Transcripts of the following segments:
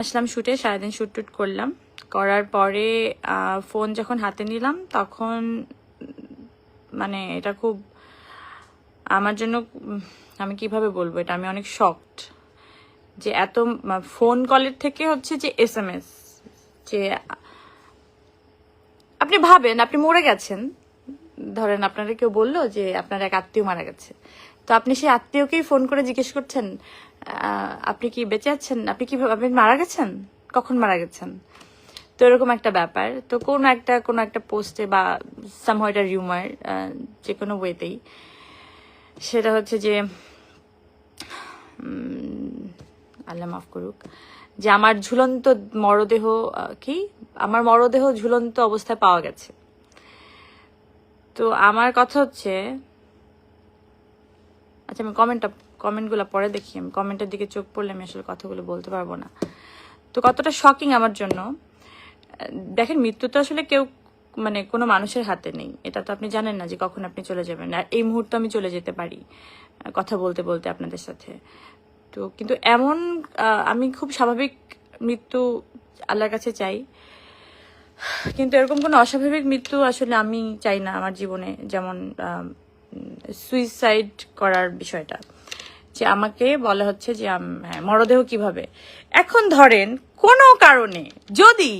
আসলাম শুটে, সারাদিন শুট টুট করলাম। করার পরে ফোন যখন হাতে নিলাম, তখন মানে এটা খুব, আমার জন্য, আমি কীভাবে বলব এটা? আমি অনেক শকড যে এত ফোন কলের থেকে হচ্ছে যে এস এম এস যে, আপনি ভাবেন, আপনি মরে গেছেন। ধরেন আপনারা কেউ বলল যে, আপনার এক আত্মীয় মারা গেছে। তো আপনি সেই আত্মীয়কেই ফোন করে জিজ্ঞেস করছেন আপনি কি বেঁচে আছেন? আপনি কি আপনি মারা গেছেন? কখন মারা গেছেন? তো এরকম একটা ব্যাপার। তো কোনো একটা কোনো একটা পোস্টে বা সামহাও এটা রিউমার যে কোনো ওয়েতেই সেটা হচ্ছে যে আল্লাহ মাফ করুক, যে আমার ঝুলন্ত মরদেহ কি? আমার মরদেহ ঝুলন্ত অবস্থায় পাওয়া গেছে। তো আমার কথা হচ্ছে আচ্ছা আমি কমেন্টটা কমেন্টগুলো পরে দেখি আমি। কমেন্টের দিকে চোখ পড়লে আমি আসলে কথাগুলো বলতে পারব না। তো কতটা শকিং আমার জন্য। দেখেন, মৃত্যু তো আসলে কেউ মানে কোনো মানুষের হাতে নেই। এটা তো আপনি জানেন না যে কখন আপনি চলে যাবেন। আর এই মুহূর্তে আমি চলে যেতে পারি, কথা বলতে বলতে আপনাদের সাথে। তো কিন্তু এমন আমি খুব স্বাভাবিক মৃত্যু আল্লাহর কাছে চাই। কিন্তু এরকম কোনো অস্বাভাবিক মৃত্যু আসলে আমি চাই না আমার জীবনে, যেমন সুইসাইড করার বিষয়টা। যে আমাকে বলা হচ্ছে যে হ্যাঁ, মরদেহ কীভাবে? এখন ধরেন কোনো কারণে যদি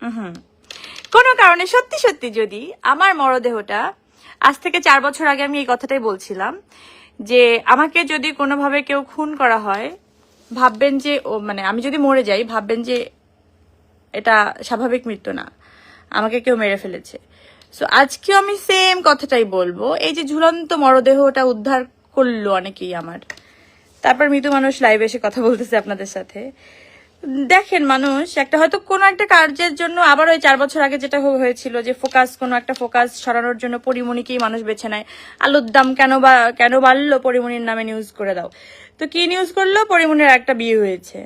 হুম কোনো কারণে সত্যি সত্যি যদি আমার মরদেহটা আজ থেকে চার বছর আগে আমি এই কথাটাই বলছিলাম যে আমাকে যদি কোনোভাবে কেউ খুন করা হয় ভাববেন যে ও মানে আমি যদি মরে যাই ভাববেন যে এটা স্বাভাবিক মৃত্যু না আমাকে কেউ মেরে ফেলেছে। সো আজকেও আমি সেম কথাটাই বলব। এই যে ঝুলন্ত মরদেহটা উদ্ধার করল অনেকেই আমার। তারপর মৃত মানুষ লাইভে এসে কথা বলতেছে আপনাদের সাথে। দেখেন মানুষ, একটা হয়তো কোনো একটা কার্যের জন্য আবার ওই চার বছর আগে যেটা হয়েছিল যে ফোকাস কোনো একটা ফোকাস সরানোর জন্য পরিমণিকেই মানুষ বেছে নেয়। আলুর দাম কেন বা কেন বাড়লো পরিমণির নামে নিউজ করে দাও। তো কি নিউজ করল? পরিমণির একটা বিয়ে হয়েছে।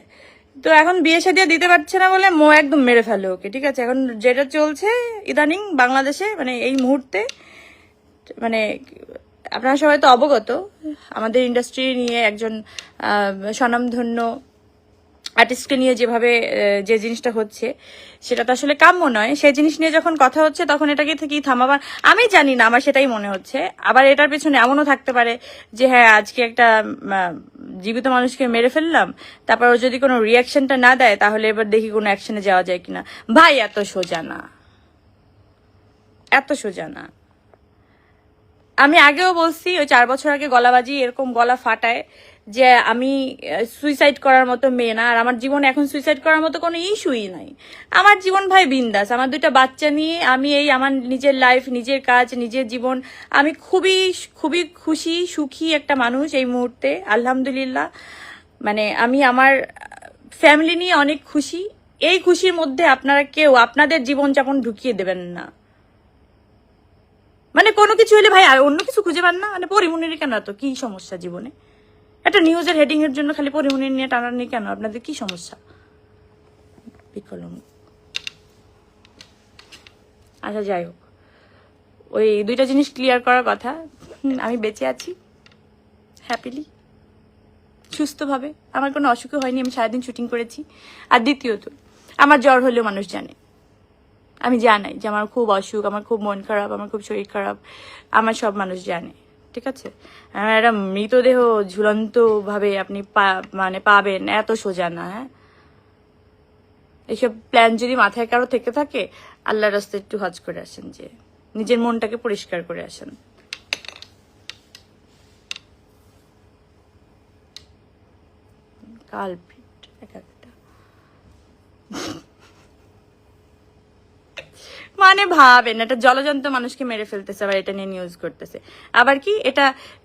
তো এখন বিয়ে শাদিয়া দিতে পারছে না বলে মো একদম মেরে ফেলে ওকে, ঠিক আছে? এখন যেটা চলছে ইদানিং বাংলাদেশে মানে এই মুহূর্তে মানে আপনারা সবাই তো অবগত, আমাদের ইন্ডাস্ট্রি নিয়ে একজন স্বনামধন্য আর্টিস্টকে নিয়ে যেভাবে যে জিনিসটা হচ্ছে, সেটা তো আসলে কাম্য নয়। সেই জিনিস নিয়ে যখন কথা হচ্ছে, তখন এটাকে থেকেই থামাবার আমি জানি না, আমার সেটাই মনে হচ্ছে। আবার এটার পেছনে এমনও থাকতে পারে যে হ্যাঁ আজকে একটা জীবিত মানুষকে মেরে ফেললাম, তারপর ও যদি কোনো রিয়াকশনটা না দেয়, তাহলে এবার দেখি কোনো অ্যাকশনে যাওয়া যায় কিনা। ভাই, এত সোজা না। এত সোজা না। আমি আগেও বলছি, ওই চার বছর আগে গলাবাজি এরকম গলা ফাটায় যে আমি সুইসাইড করার মতো মেয়ে না। আর আমার জীবন এখন সুইসাইড করার মতো কোনো ইস্যুই নাই। আমার জীবন ভাই বিন্দাস। আমার দুইটা বাচ্চা নিয়ে আমি এই আমার নিজের লাইফ নিজের কাজ, নিজের জীবন। আমি খুবই খুবই খুশি, সুখী একটা মানুষ এই মুহূর্তে, আলহামদুলিল্লাহ। মানে আমি আমার ফ্যামিলি নিয়ে অনেক খুশি। এই খুশির মধ্যে আপনারা কেউ আপনাদের জীবনযাপন ঢুকিয়ে দেবেন না। মানে কোনো কিছু হলে ভাই, আর অন্য কিছু খুঁজে পান না? মানে পরিমণির কেন এত? কি সমস্যা জীবনে? একটা নিউজের হেডিং এর জন্য খালি পরিমণির নিয়ে টানানি কেন? আপনাদের কি সমস্যা? আচ্ছা যাই হোক। ওই দুইটা জিনিস ক্লিয়ার করার কথা। আমি বেঁচে আছি। হ্যাপিলি সুস্থভাবে। আমার কোনো অসুখও হয়নি, আমি সারাদিন শুটিং করেছি। আর দ্বিতীয়ত, আমার জ্বর হলেও মানুষ জানে। আমি জানাই যে আমার খুব অসুখ, আমার খুব মন খারাপ, আমার খুব শরীর খারাপ, আমার সব মানুষ জানে, ঠিক আছে? আমার একটা মৃতদেহ ঝুলন্ত ভাবে আপনি পা- মানে পাবেন, এত সোজা না হ্যাঁ? এইসব প্ল্যান যদি মাথায় কারও থেকে থাকে আল্লাহ রাস্তায় একটু হজ করে আসেন যে, নিজের মনটাকে পরিষ্কার করে আসেন। কালপিট এক একটা মানে ভাবেন এটা জলজন্ত মানুষকে মেরে ফেলতেছে, আবার এটা নিয়ে নিউজ করতেছে। আবার কি, এটা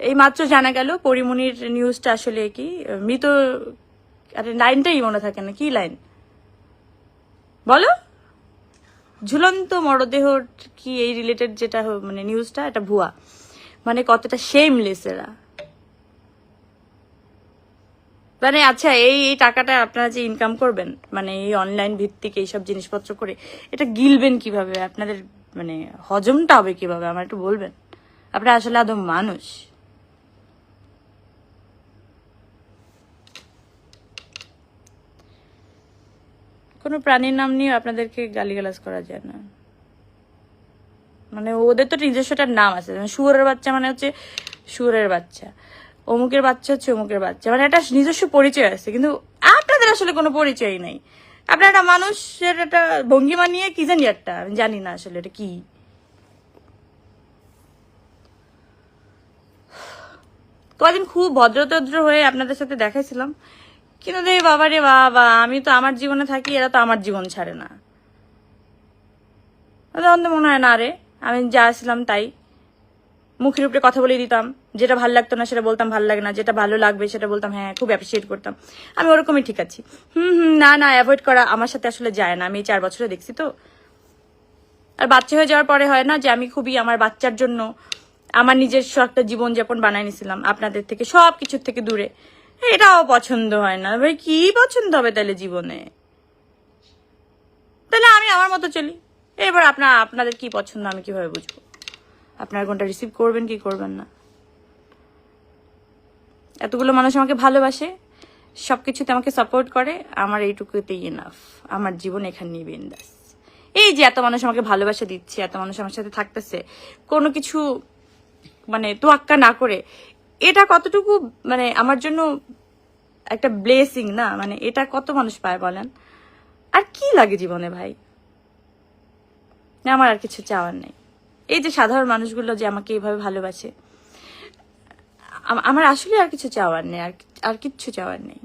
এই মাত্র জানা গেল পরিমণির নিউজটা আসলে কি, মৃত, আরে লাইনটাই মনে থাকে না, কি লাইন? বলো? ঝুলন্ত মরদেহ কি এই রিলেটেড যেটা মানে নিউজটা এটা ভুয়া। মানে কতটা শেমলেস এরা। মানে আচ্ছা এই এই টাকাটা আপনারা যে ইনকাম করবেন মানে এই অনলাইন ভিত্তিক এইসব জিনিসপত্র করে, এটা গিলবেন কীভাবে? আপনাদের মানে হজমটা হবে কীভাবে? আমার একটু বলবেন। আপনারা আসলে আদৌ মানুষ? কোনো প্রাণীর নাম নিয়ে আপনাদেরকে গালিগালাজ করা যায় না। মানে ওদের তো নিজস্বটার নাম আছে। যেমন শুয়োরের বাচ্চা মানে হচ্ছে শুয়োরের বাচ্চা। অমুকের বাচ্চা হচ্ছে অমুকের বাচ্চা। মানে একটা নিজস্ব পরিচয় আছে, কিন্তু আপনাদের আসলে কোনো পরিচয়ই নাই। আপনার একটা মানুষের একটা ভঙ্গিমা নিয়ে কি জানি একটা, আমি জানি না আসলে এটা কি। কদিন খুব ভদ্রতদ্র হয়ে আপনাদের সাথে দেখাইছিলাম। কিন্তু দেখি বাবা রে বাবা, আমি তো আমার জীবনে থাকি, এরা তো আমার জীবন ছাড়ে না। তখন তো মনে হয়, না রে, আমি যা আসলাম তাই। মুখের উপরে কথা বলে দিতাম, যেটা ভালো লাগতো না সেটা বলতাম, ভালো লাগে না, যেটা ভালো লাগবে সেটা বলতাম হ্যাঁ খুব অ্যাপ্রিসিয়েট করতাম। আমি ওরকমই ঠিক আছি। হুম হুম, না না অ্যাভয়েড করা আমার সাথে আসলে যায় না। আমি এই চার বছরে দেখছি তো। আর বাচ্চা হয়ে যাওয়ার পরে হয় না যে আমি খুবই আমার বাচ্চার জন্য আমার নিজস্ব একটা জীবনযাপন বানাই নিছিলাম, আপনাদের থেকে সব কিছুর থেকে দূরে। এটাও পছন্দ হয় না। ভাই, কি পছন্দ হবে তাহলে জীবনে? তাহলে আমি আমার মতো চলি। এবার আপনার আপনাদের কি পছন্দ আমি কীভাবে বুঝব? আপনার কোনটা রিসিভ করবেন, কি করবেন না। এতগুলো মানুষ আমাকে ভালোবাসে সব কিছুতে আমাকে সাপোর্ট করে, আমার এইটুকুতেই এনাফ আমার জীবন এখানেই বিন্দাস এই যে এত মানুষ আমাকে ভালোবাসা দিচ্ছে, এত মানুষ আমার সাথে থাকতেছে, কোনো কিছু মানে তোয়াক্কা না করে, এটা কতটুকু মানে আমার জন্য একটা ব্লেসিং না? মানে এটা কত মানুষ পায় বলেন? আর কি লাগে জীবনে ভাই? না, আমার আর কিছু চাওয়ার নেই। এই যে সাধারণ মানুষগুলো যে আমাকে এইভাবে ভালোবাসে আমার আসলে আর কিছু চাওয়ার নেই, আর কিচ্ছু চাওয়ার নেই।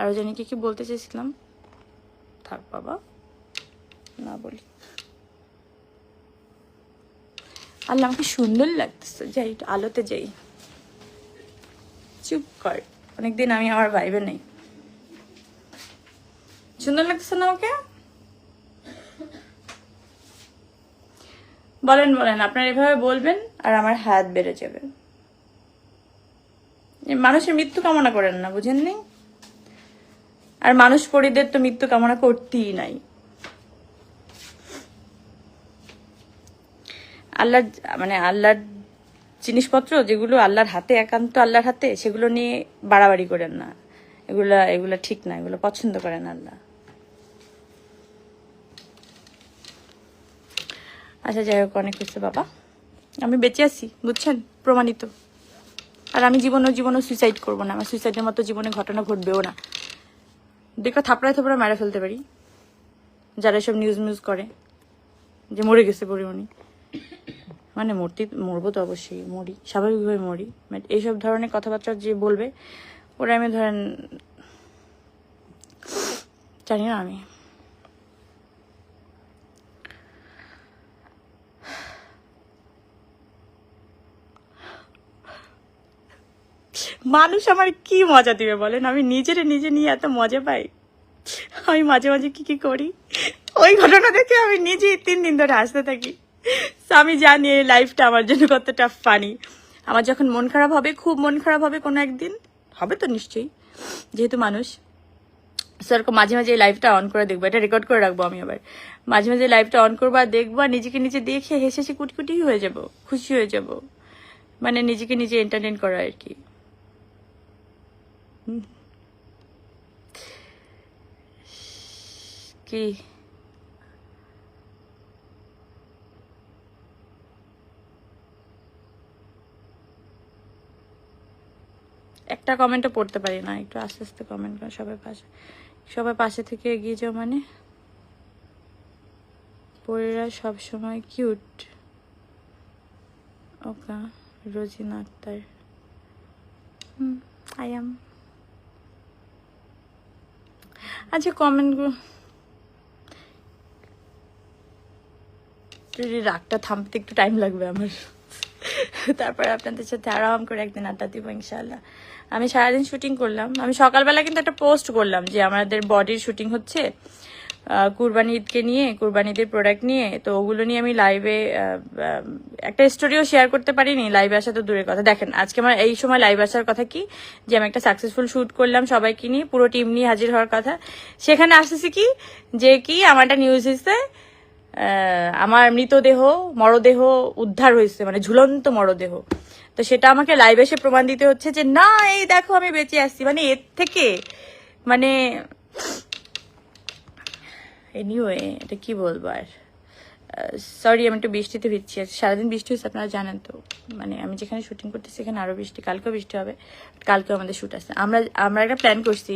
আরও জানি কি কি বলতে চেয়েছিলাম? থাক বাবা, না বলি। আল্লাহ আমাকে সুন্দর লাগতেছে। যাই, একটু আলোতে যাই। চুপ কর। অনেকদিন আমি আমার ভাইবে নেই। সুন্দর লাগতেছে না আমাকে? বলেন বলেন, আপনারা এভাবে বলবেন আর আমার হাত বেড়ে যাবে। মানুষের মৃত্যু কামনা করেন না বুঝেননি আর মানুষ পরিদের তো মৃত্যু কামনা করতেই নাই। আল্লাহ মানে আল্লাহর জিনিসপত্র যেগুলো আল্লাহর হাতে, একান্ত আল্লাহর হাতে, সেগুলো নিয়ে বাড়াবাড়ি করেন না। এগুলা এগুলা ঠিক না, এগুলো পছন্দ করেন আল্লাহ। আচ্ছা যাই হোক, অনেক হচ্ছে বাবা। আমি বেঁচে আছি, বুঝছেন? প্রমাণিত। আর আমি জীবনও জীবনও সুইসাইড করব না। আমার সুইসাইডের মতো জীবনে ঘটনা ঘটবেও না। দেখো থাপড়ায় থাপড়া মেরে ফেলতে পারি। যারা এসব নিউজ মিউজ করে, যে মরে গেছে পরিমণি। মানে মূর্তি, মরবো তো অবশ্যই, মরি, স্বাভাবিকভাবে মরি। বাট এইসব ধরনের কথাবার্তা যে বলবে, ওরা আমি ধরেন জানি না আমি। মানুষ আমার কি মজা দিবে বলেন? আমি নিজের নিজে নিয়ে এত মজা পাই। আমি মাঝে মাঝে কি কি করি? ওই ঘটনা দেখে আমি নিজেই তিন দিন ধরে হাসতে থাকি। আমি জানি এই লাইফটা আমার জন্য কতটা ফানি আমার যখন মন খারাপ হবে, খুব মন খারাপ হবে কোনো একদিন, হবে তো নিশ্চয়ই, যেহেতু মানুষ। স্যার মাঝে মাঝে এই লাইভটা অন করে দেখব। এটা রেকর্ড করে রাখব আমি আবার। মাঝে মাঝে লাইভটা অন করব আর দেখব আর নিজেকে নিজে দেখে হেসে হেসে কুটকুটি হয়ে যাব, খুশি হয়ে যাব। মানে নিজেকে নিজে এন্টারটেন করা আর কি। কি? একটা কমেন্টও পড়তে পারি না, একটু আস্তে আস্তে কমেন্ট করে সবাই পাশে। সবাই পাশে থেকে এগিয়ে যাও মানে। পরীরা সবসময় কিউট ওকা, Rozina Akter. Hmm I am আচ্ছা কমেন্টগুলো রাগটা থামতে একটু টাইম লাগবে আমার। তারপরে আপনাদের সাথে আরাম করে একদিন আড্ডা দিব ইনশাল্লাহ আমি সারাদিন শুটিং করলাম। আমি সকালবেলা কিন্তু একটা পোস্ট করলাম যে আমাদের বডির শুটিং হচ্ছে। কুরবানি ঈদকে নিয়ে কুরবানি ঈদের প্রোডাক্ট নিয়ে, তো ওগুলো নিয়ে আমি লাইভে একটা স্টোরিও শেয়ার করতে পারিনি লাইভে আসা তো দূরের কথা। দেখেন, আজকে আমার এই সময় লাইভ আসার কথা কি? যে আমি একটা সাকসেসফুল শ্যুট করলাম সবাইকে নিয়ে, পুরো টিম নিয়ে হাজির হওয়ার কথা। সেখানে আসতেছি কি? যে কি, আমার একটা নিউজ হিসেবে আমার মৃতদেহ, মরদেহ উদ্ধার হয়েছে মানে ঝুলন্ত মরদেহ। তো সেটা আমাকে লাইভে এসে প্রমাণ দিতে হচ্ছে যে, না, এই দেখো আমি বেঁচে আসছি। মানে এর থেকে মানে এনিওয়ে এটা কি বলব আর? সরি আমি একটু বৃষ্টিতে ভিজছি। আর সারাদিন বৃষ্টি হচ্ছে আপনারা জানেন তো। মানে আমি যেখানে শুটিং করতেছি, সেখানে আরও বৃষ্টি, কালকেও বৃষ্টি হবে কালকেও আমাদের শ্যুট আছে। আমরা আমরা একটা প্ল্যান করছি,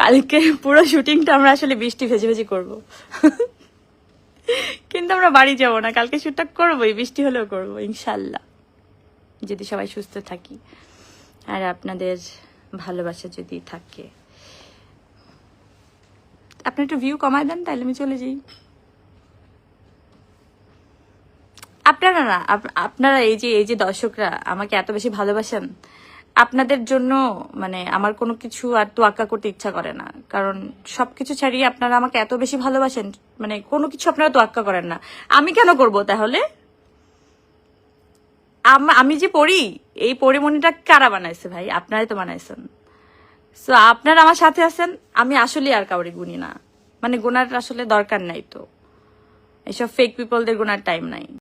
কালকে পুরো শুটিংটা আমরা আসলে বৃষ্টি ভেজে ভেজে করব। কিন্তু আমরা বাড়ি যাব না, কালকে শুটটা করবোই, বৃষ্টি হলেও করব, ইনশাল্লাহ। যদি সবাই সুস্থ থাকি, আর আপনাদের ভালোবাসা যদি থাকে। আপনি একটু ভিউ কমায় দেন তাহলে আমি চলে যাই। আপনারা না, আপ- আপনারা এই যে এই যে দর্শকরা আমাকে এত বেশি ভালোবাসেন, আপনাদের জন্য মানে আমার কোনো কিছু আর তোয়াক্কা করতে ইচ্ছা করে না। কারণ সবকিছু ছাড়িয়ে আপনারা আমাকে এত বেশি ভালোবাসেন মানে কোনো কিছু আপনারা তোয়াক্কা করেন না। আমি কেন করব তাহলে? আমি যে পড়ি, এই পরিমণিটা কারা বানাইছে ভাই? আপনারাই তো বানাইছেন। সো আপনারা আমার সাথে আছেন আমি আসলে আর কাউরে গুনি না। মানে গোনার আসলে দরকার নাই তো। এইসব ফেক পিপলদের গোনার টাইম নাই।